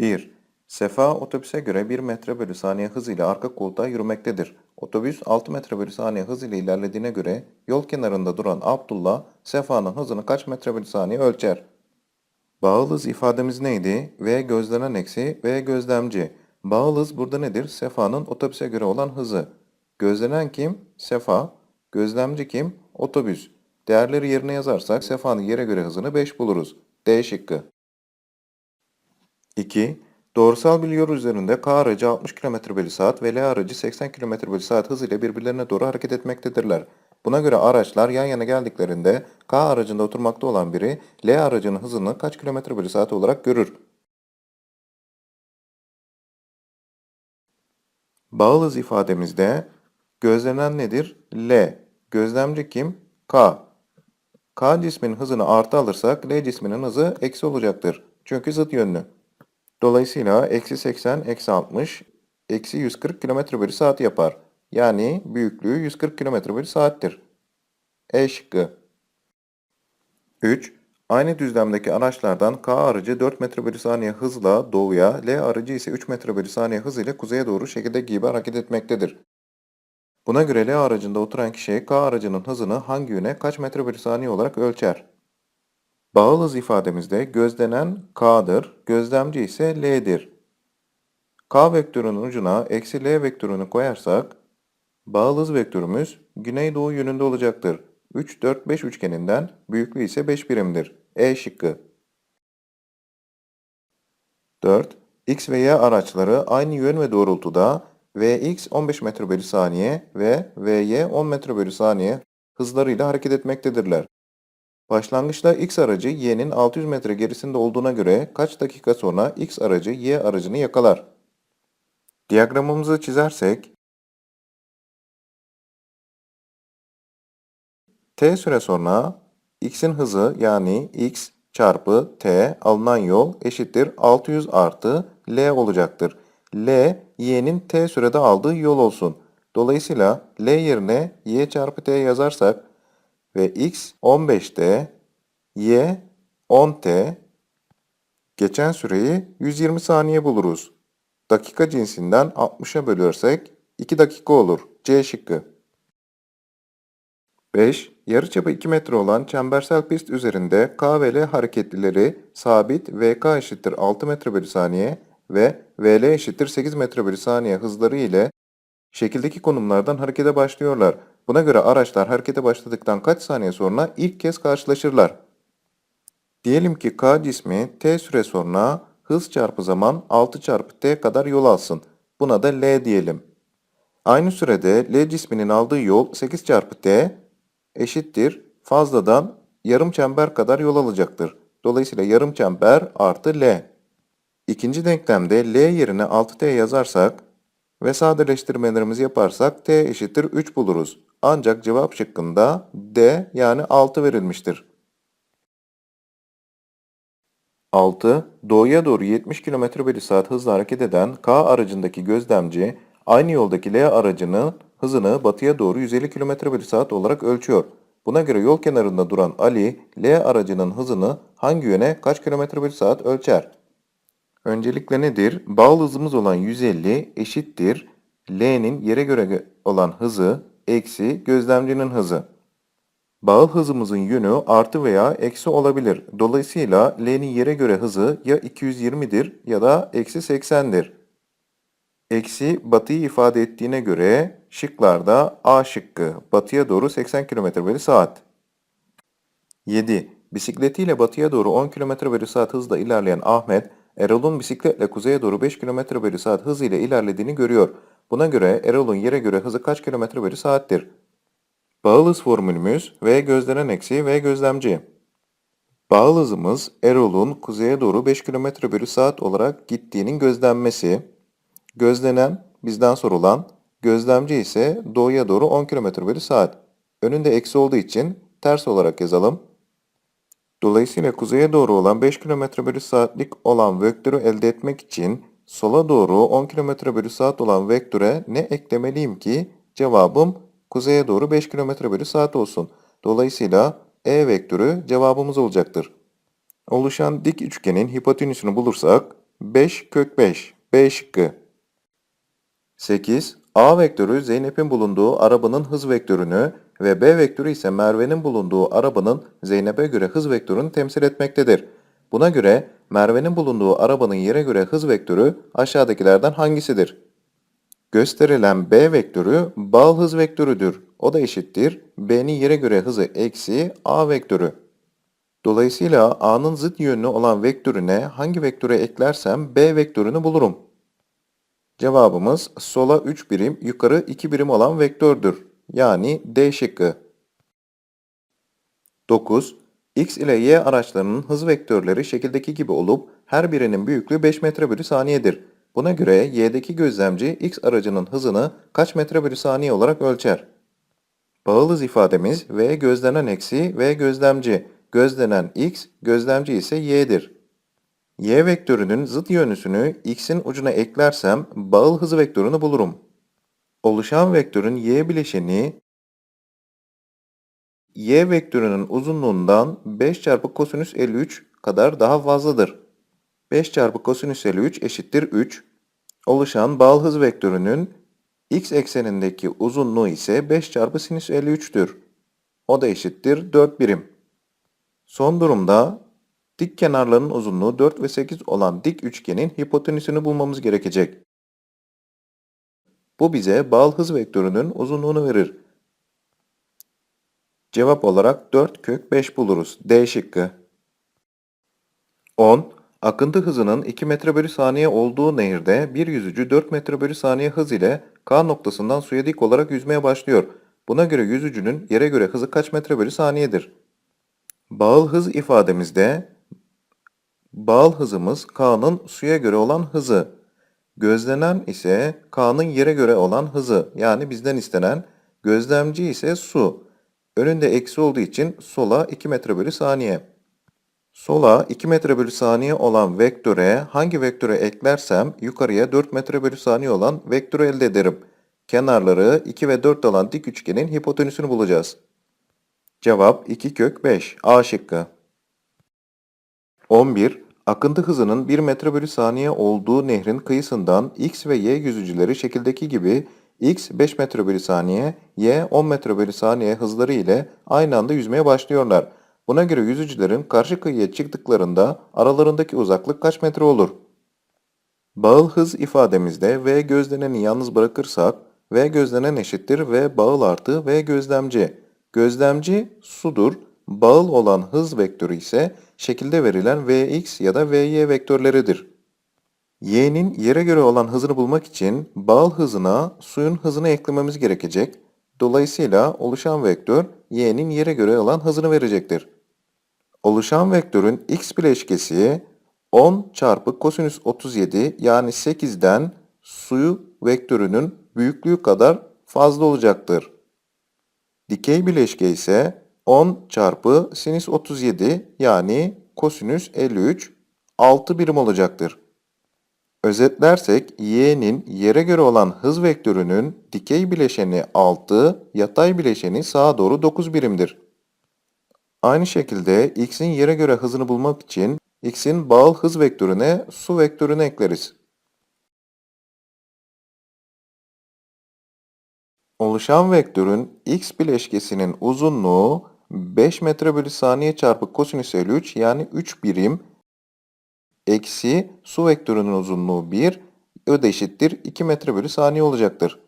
1. Sefa otobüse göre 1 metre bölü saniye hız ile arka koltuğa yürümektedir. Otobüs 6 metre bölü saniye hız ile ilerlediğine göre yol kenarında duran Abdullah, Sefa'nın hızını kaç metre bölü saniye ölçer? Bağıl hız ifademiz neydi? V gözlenen eksi V gözlemci. Bağıl hız burada nedir? Sefa'nın otobüse göre olan hızı. Gözlenen kim? Sefa. Gözlemci kim? Otobüs. Değerleri yerine yazarsak Sefa'nın yere göre hızını 5 buluruz. D şıkkı. 2. Doğrusal bir yol üzerinde K aracı 60 km bölü saat ve L aracı 80 km bölü saat hız ile birbirlerine doğru hareket etmektedirler. Buna göre araçlar yan yana geldiklerinde K aracında oturmakta olan biri L aracının hızını kaç km bölü saat olarak görür? Bağıl hız ifademizde gözlenen nedir? L. Gözlemci kim? K. K cisminin hızını artı alırsak L cisminin hızı eksi olacaktır. Çünkü zıt yönlü. Dolayısıyla eksi 80, eksi 60, eksi 140 km bölü saat yapar. Yani büyüklüğü 140 km bölü saattir. E şıkkı. 3. Aynı düzlemdeki araçlardan K aracı 4 metre bölü saniye hızla doğuya, L aracı ise 3 metre bölü saniye hız ile kuzeye doğru şekilde gibi hareket etmektedir. Buna göre L aracında oturan kişi K aracının hızını hangi yöne kaç metre bölü saniye olarak ölçer? Bağıl hız ifademizde gözlenen K'dır, gözlemci ise L'dir. K vektörünün ucuna eksi L vektörünü koyarsak, bağıl hız vektörümüz güneydoğu yönünde olacaktır. 3, 4, 5 üçgeninden büyüklüğü ise 5 birimdir. E şıkkı. 4. X ve Y araçları aynı yön ve doğrultuda Vx 15 metre bölü saniye ve Vy 10 metre bölü saniye hızlarıyla hareket etmektedirler. Başlangıçta X aracı Y'nin 600 metre gerisinde olduğuna göre kaç dakika sonra X aracı Y aracını yakalar? Diyagramımızı çizersek T süre sonra X'in hızı yani X çarpı T alınan yol eşittir 600 artı L olacaktır. L, Y'nin T sürede aldığı yol olsun. Dolayısıyla L yerine Y çarpı T yazarsak ve X 15T, Y 10T, geçen süreyi 120 saniye buluruz. Dakika cinsinden 60'a bölürsek 2 dakika olur. C şıkkı. 5. Yarıçapı 2 metre olan çembersel pist üzerinde K ve L hareketlileri sabit VK eşittir 6 metre bölü saniye ve VL eşittir 8 metre bölü saniye hızları ile şekildeki konumlardan harekete başlıyorlar. Buna göre araçlar harekete başladıktan kaç saniye sonra ilk kez karşılaşırlar? Diyelim ki K cismi T süre sonra hız çarpı zaman 6 çarpı T kadar yol alsın. Buna da L diyelim. Aynı sürede L cisminin aldığı yol 8 çarpı T eşittir fazladan yarım çember kadar yol alacaktır. Dolayısıyla yarım çember artı L. İkinci denklemde L yerine 6T yazarsak ve sadeleştirmelerimizi yaparsak T eşittir 3 buluruz. Ancak cevap şıkkında D yani 6 verilmiştir. 6. Doğuya doğru 70 km bölü saat hızla hareket eden K aracındaki gözlemci aynı yoldaki L aracının hızını batıya doğru 150 km bölü saat olarak ölçüyor. Buna göre yol kenarında duran Ali, L aracının hızını hangi yöne kaç kilometre bölü saat ölçer? Öncelikle nedir? Bağıl hızımız olan 150 eşittir L'nin yere göre olan hızı eksi gözlemcinin hızı. Bağıl hızımızın yönü artı veya eksi olabilir. Dolayısıyla L'nin yere göre hızı ya 220'dir ya da eksi 80'dir. Eksi batıyı ifade ettiğine göre şıklarda A şıkkı batıya doğru 80 km bölü saat. 7. Bisikletiyle batıya doğru 10 km bölü saat hızla ilerleyen Ahmet, Erol'un bisikletle kuzeye doğru 5 km bölü saat hız ile ilerlediğini görüyor. Buna göre Erol'un yere göre hızı kaç km bölü saattir? Bağıl hız formülümüz V gözlenen eksi V gözlemci. Bağıl hızımız Erol'un kuzeye doğru 5 km bölü saat olarak gittiğinin gözlenmesi. Gözlenen bizden sorulan, gözlemci ise doğuya doğru 10 km bölü saat. Önünde eksi olduğu için ters olarak yazalım. Dolayısıyla kuzeye doğru olan 5 km bölü saatlik olan vektörü elde etmek için sola doğru 10 km bölü saat olan vektöre ne eklemeliyim ki cevabım kuzeye doğru 5 km bölü saat olsun. Dolayısıyla E vektörü cevabımız olacaktır. Oluşan dik üçgenin hipotenüsünü bulursak 5 kök 5. B şıkkı. 8. A vektörü Zeynep'in bulunduğu arabanın hız vektörünü ve B vektörü ise Merve'nin bulunduğu arabanın Zeynep'e göre hız vektörünü temsil etmektedir. Buna göre Merve'nin bulunduğu arabanın yere göre hız vektörü aşağıdakilerden hangisidir? Gösterilen B vektörü bağıl hız vektörüdür. O da eşittir B'nin yere göre hızı eksi A vektörü. Dolayısıyla A'nın zıt yönlü olan vektörüne hangi vektörü eklersem B vektörünü bulurum. Cevabımız sola 3 birim, yukarı 2 birim olan vektördür. Yani D şıkkı. 9. X ile Y araçlarının hız vektörleri şekildeki gibi olup her birinin büyüklüğü 5 metre bölü saniyedir. Buna göre Y'deki gözlemci X aracının hızını kaç metre bölü saniye olarak ölçer? Bağıl hız ifademiz V gözlenen eksi V gözlemci. Gözlenen X, gözlemci ise Y'dir. Y vektörünün zıt yönlüsünü x'in ucuna eklersem bağıl hız vektörünü bulurum. Oluşan vektörün y bileşeni y vektörünün uzunluğundan 5 çarpı kosinüs 53 kadar daha fazladır. 5 çarpı kosinüs 53 eşittir 3. Oluşan bağıl hız vektörünün x eksenindeki uzunluğu ise 5 çarpı sinüs 53'tür. O da eşittir 4 birim. Son durumda dik kenarların uzunluğu 4 ve 8 olan dik üçgenin hipotenüsünü bulmamız gerekecek. Bu bize bağıl hız vektörünün uzunluğunu verir. Cevap olarak 4 kök 5 buluruz. D şıkkı. 10. Akıntı hızının 2 metre bölü saniye olduğu nehirde bir yüzücü 4 metre bölü saniye hız ile K noktasından suya dik olarak yüzmeye başlıyor. Buna göre yüzücünün yere göre hızı kaç metre bölü saniyedir? Bağıl hız ifademizde bağıl hızımız K'nın suya göre olan hızı. Gözlenen ise K'nın yere göre olan hızı. Yani bizden istenen gözlemci ise su. Önünde eksi olduğu için sola 2 metre bölü saniye. Sola 2 metre bölü saniye olan vektöre hangi vektöre eklersem yukarıya 4 metre bölü saniye olan vektörü elde ederim. Kenarları 2 ve 4 olan dik üçgenin hipotenüsünü bulacağız. Cevap 2 kök 5. A şıkkı. 11. Akıntı hızının 1 metre bölü saniye olduğu nehrin kıyısından X ve Y yüzücüleri şekildeki gibi X 5 metre bölü saniye, Y 10 metre bölü saniye hızları ile aynı anda yüzmeye başlıyorlar. Buna göre yüzücülerin karşı kıyıya çıktıklarında aralarındaki uzaklık kaç metre olur? Bağıl hız ifademizde V gözleneni yalnız bırakırsak V gözlenen eşittir V bağıl artı V gözlemci. Gözlemci sudur. Bağıl olan hız vektörü ise şekilde verilen Vx ya da Vy vektörleridir. Y'nin yere göre olan hızını bulmak için bağıl hızına suyun hızını eklememiz gerekecek. Dolayısıyla oluşan vektör y'nin yere göre olan hızını verecektir. Oluşan vektörün x bileşkesi 10 çarpı kosinüs 37 yani 8'den suyu vektörünün büyüklüğü kadar fazla olacaktır. Dikey bileşke ise 10 çarpı sinüs 37 yani kosinüs 53 6 birim olacaktır. Özetlersek y'nin yere göre olan hız vektörünün dikey bileşeni 6, yatay bileşeni sağa doğru 9 birimdir. Aynı şekilde x'in yere göre hızını bulmak için x'in bağıl hız vektörüne su vektörünü ekleriz. Oluşan vektörün x bileşkesinin uzunluğu 5 metre bölü saniye çarpı kosinüs 53 yani 3 birim eksi su vektörünün uzunluğu 1 o da eşittir 2 metre bölü saniye olacaktır.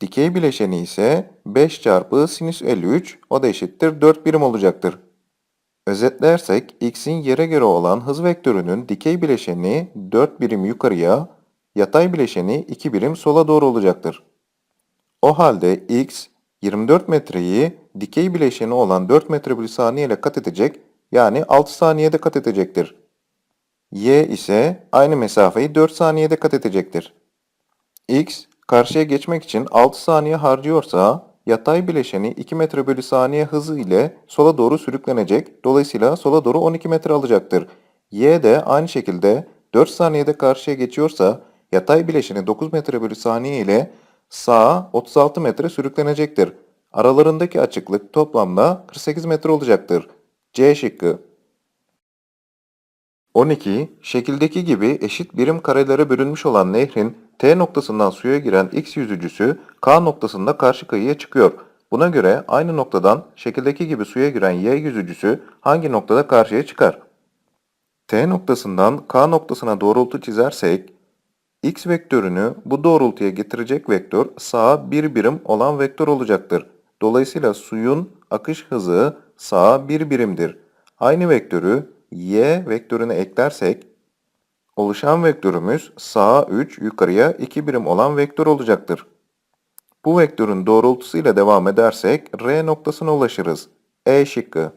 Dikey bileşeni ise 5 çarpı sinüs 53 o da eşittir 4 birim olacaktır. Özetlersek x'in yere göre olan hız vektörünün dikey bileşeni 4 birim yukarıya, yatay bileşeni 2 birim sola doğru olacaktır. O halde x 24 metreyi dikey bileşeni olan 4 metre bölü saniye ile kat edecek yani 6 saniyede kat edecektir. Y ise aynı mesafeyi 4 saniyede kat edecektir. X karşıya geçmek için 6 saniye harcıyorsa yatay bileşeni 2 metre bölü saniye hızı ile sola doğru sürüklenecek. Dolayısıyla sola doğru 12 metre alacaktır. Y de aynı şekilde 4 saniyede karşıya geçiyorsa yatay bileşeni 9 metre bölü saniye ile sağa 36 metre sürüklenecektir. Aralarındaki açıklık toplamda 48 metre olacaktır. C şıkkı. 12. Şekildeki gibi eşit birim karelere bölünmüş olan nehrin T noktasından suya giren X yüzücüsü K noktasında karşı kıyıya çıkıyor. Buna göre aynı noktadan şekildeki gibi suya giren Y yüzücüsü hangi noktada karşıya çıkar? T noktasından K noktasına doğrultu çizersek, X vektörünü bu doğrultuya getirecek vektör sağa bir birim olan vektör olacaktır. Dolayısıyla suyun akış hızı sağa bir birimdir. Aynı vektörü Y vektörüne eklersek, oluşan vektörümüz sağa 3, yukarıya 2 birim olan vektör olacaktır. Bu vektörün doğrultusuyla devam edersek R noktasına ulaşırız. E şıkkı.